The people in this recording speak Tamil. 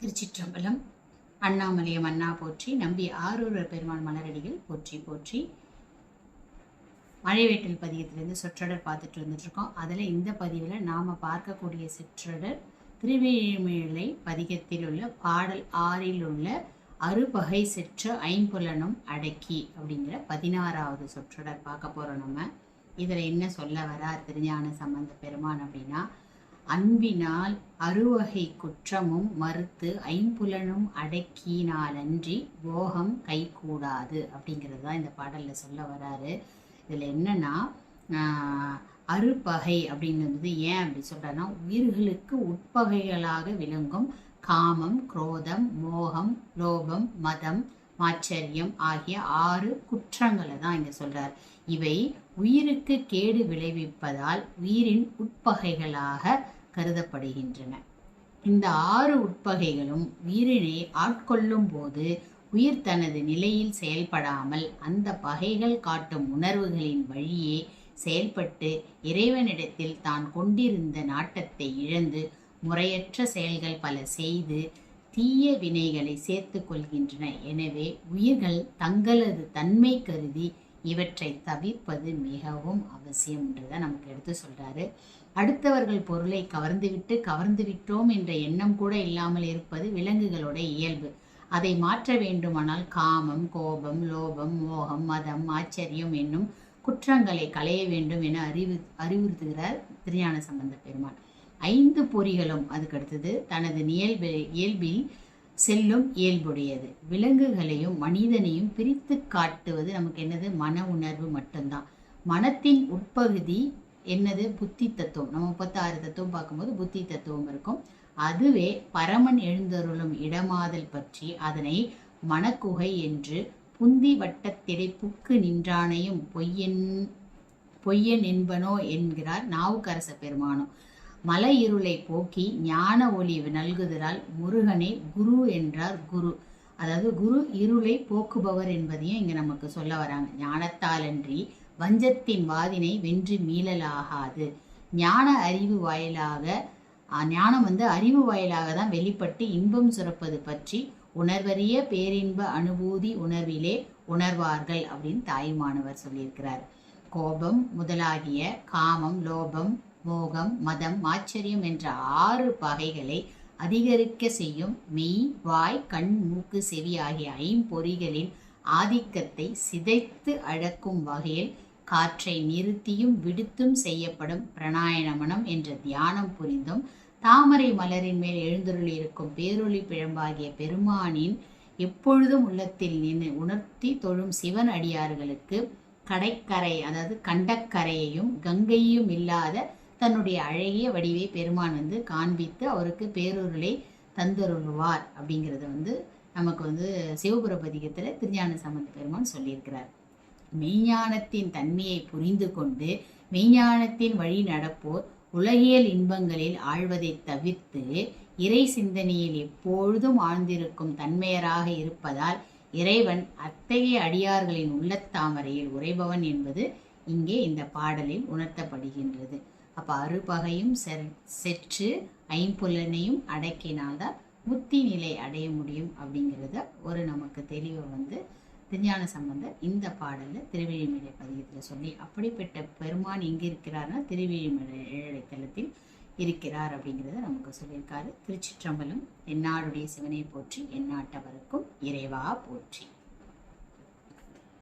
திருச்சிற்றம்பலம் அண்ணாமலையம் அண்ணா போற்றி நம்பி ஆரூர பெருமாள் மலரடிகள் போற்றி போற்றி. மழைவேட்டல் பதியத்திலேருந்து சொற்றொடர் பார்த்துட்டு வந்துட்டு இருக்கோம் அதில் இந்த பதிவில் நாம் பார்க்கக்கூடிய சிற்றொடர் திருவிழிமிழை பதிகத்தில் உள்ள பாடல் ஆறில் உள்ள அறுபகை செற்ற ஐம்புலனும் அடக்கி அப்படிங்கிற பதினாறாவது சொற்றொடர் பார்க்க போகிறோம் நம்ம. இதில் என்ன சொல்ல வரார் திருஞான சம்பந்த பெருமான் அப்படின்னா அன்பினால் அறுவகை குற்றமும் மறுத்து ஐம்புலனும் அடக்கினாலன்றி போகம் கைகூடாது அப்படிங்கிறது தான் இந்த பாடலில் சொல்ல வராரு. இதில் என்னன்னா ஆஹ், அறுபகை ஏன் அப்படி சொல்கிறேன்னா உயிர்களுக்கு உட்பகைகளாக விளங்கும் காமம் குரோதம் மோகம் லோபம் மதம் மாச்சரியம் ஆகிய ஆறு குற்றங்களை தான் இங்கே சொல்கிறார் இவை உயிருக்கு கேடு விளைவிப்பதால் உயிரின் உட்பகைகளாக கருதப்படுகின்றன. இந்த ஆறு உட்பகைகளும் உயிரினை ஆட்கொள்ளும் போது உயிர் தனது நிலையில் செயல்படாமல் அந்த பகைகள் காட்டும் உணர்வுகளின் வழியே செயல்பட்டு இறைவனிடத்தில் தான் கொண்டிருந்த நாட்டத்தை இழந்து முறையற்ற செயல்கள் பல செய்து தீய வினைகளை சேர்த்து கொள்கின்றன. எனவே உயிர்கள் தங்களது தன்மை கருதி இவற்றை தவிர்ப்பது மிகவும் அவசியம் என்றுதான் நமக்கு எடுத்து சொல்றாரு. அடுத்தவர்கள் பொருளை கவர்ந்துவிட்டு கவர்ந்து விட்டோம் என்ற எண்ணம் கூட இல்லாமல் இருப்பது விலங்குகளோட இயல்பு. அதை மாற்ற வேண்டுமானால் காமம் கோபம் லோபம் மோகம் மதம் ஆச்சரியம் என்னும் குற்றங்களை களைய வேண்டும் என அறிவு அறிவுறுத்துகிறார் திருஞான சம்பந்த பெருமான். ஐந்து பொறிகளும் அதுக்கு அடுத்தது. தனது இயல்பு இயல்பில் செல்லும் இயல்புடையது. விலங்குகளையும் மனிதனையும் பிரித்து காட்டுவது நமக்கு என்னது? மன உணர்வு மட்டும்தான். மனத்தின் உட்பகுதி என்னது? புத்தி தத்துவம். நம்ம முப்பத்தாறு தத்துவம் பார்க்கும்போது புத்தி தத்துவம் இருக்கும். அதுவே பரமன் எழுந்தருளும் இடமாதல் பற்றி அதனை மனக்குகை என்று புந்தி வட்டத்திடை புக்கு நின்றானையும் பொய்யன் பொய்யன் என்பனோ என்கிறார் நாவுக்கரச பெருமானோ மலை இருளை போக்கி ஞான ஒளி நல்குதலால் முருகனை குரு என்றார் குரு. அதாவது குரு இருளை போக்குபவர் என்பதையும் இங்க நமக்கு சொல்ல வராங்க. ஞானத்தாலன்றி வஞ்சத்தின் வாதினை வென்று மீளலாகாது. ஞான அறிவு வாயிலாக ஞானம் வந்து அறிவு வாயிலாக தான் வெளிப்பட்டு இன்பம் சுரப்பது பற்றி உணர்வறிய பேரின்ப அனுபூதி உணர்விலே உணர்வார்கள் அப்படின்னு தாயுமானவர் சொல்லியிருக்கிறார். கோபம் முதலாகிய காமம் லோபம் மோகம் மதம் ஆச்சரியம் என்ற ஆறு பகைகளை அதிகரிக்க செய்யும் மெய் வாய் கண் மூக்கு செவி ஆகிய ஐம்பொறிகளின் ஆதிக்கத்தை சிதைத்து அழக்கும் வகையில் காற்றை நிறுத்தியும் விடுத்தும் செய்யப்படும் பிரணாயணமனம் என்ற தியானம் புரிந்தும் தாமரை மலரின் மேல் எழுந்தருளியிருக்கும் பேரொளி பிழம்பாகிய பெருமானின் எப்பொழுதும் உள்ளத்தில் நின்று உணர்த்தி தொழும் சிவன் அடியார்களுக்கு கடைக்கரை அதாவது கண்டக்கரையையும் கங்கையும் இல்லாத தன்னுடைய அழகிய வடிவை பெருமான் வந்து காண்பித்து அவருக்கு பேரொருளை தந்தருள்வார் அப்படிங்கிறத வந்து நமக்கு வந்து சிவபுரபதிகத்தில் திருஞான சம்பந்த பெருமான் சொல்லியிருக்கிறார். மெய்ஞானத்தின் தன்மையை புரிந்து கொண்டு மெய்ஞானத்தின் வழி நடப்போர் உலகியல் இன்பங்களில் ஆழ்வதை தவிர்த்து இறை சிந்தனையில் எப்பொழுதும் ஆழ்ந்திருக்கும் தன்மையராக இருப்பதால் இறைவன் அத்தகைய அடியார்களின் உள்ளத்தாமரையில் உறைபவன் என்பது இங்கே இந்த பாடலில் உணர்த்தப்படுகின்றது. அப்போ அறுபகையும் செற்று ஐம்புலனையும் அடக்கினால்தான் முத்தி நிலை அடைய முடியும் அப்படிங்கிறத ஒரு நமக்கு தெளிவை வந்து திருஞான சம்பந்தர் இந்த பாடலில் திருவிழிமலை பதிகத்தில் சொல்லி அப்படிப்பட்ட பெருமான் எங்கே இருக்கிறார்னா திருவிழிமலை ஏழைத்தலத்தில் இருக்கிறார் அப்படிங்கிறத நமக்கு சொல்லியிருக்காரு. திருச்சிற்றம்பலம் என்னாருடைய சிவனை போற்றி எந்நாட்டவருக்கும் இறைவா போற்றி.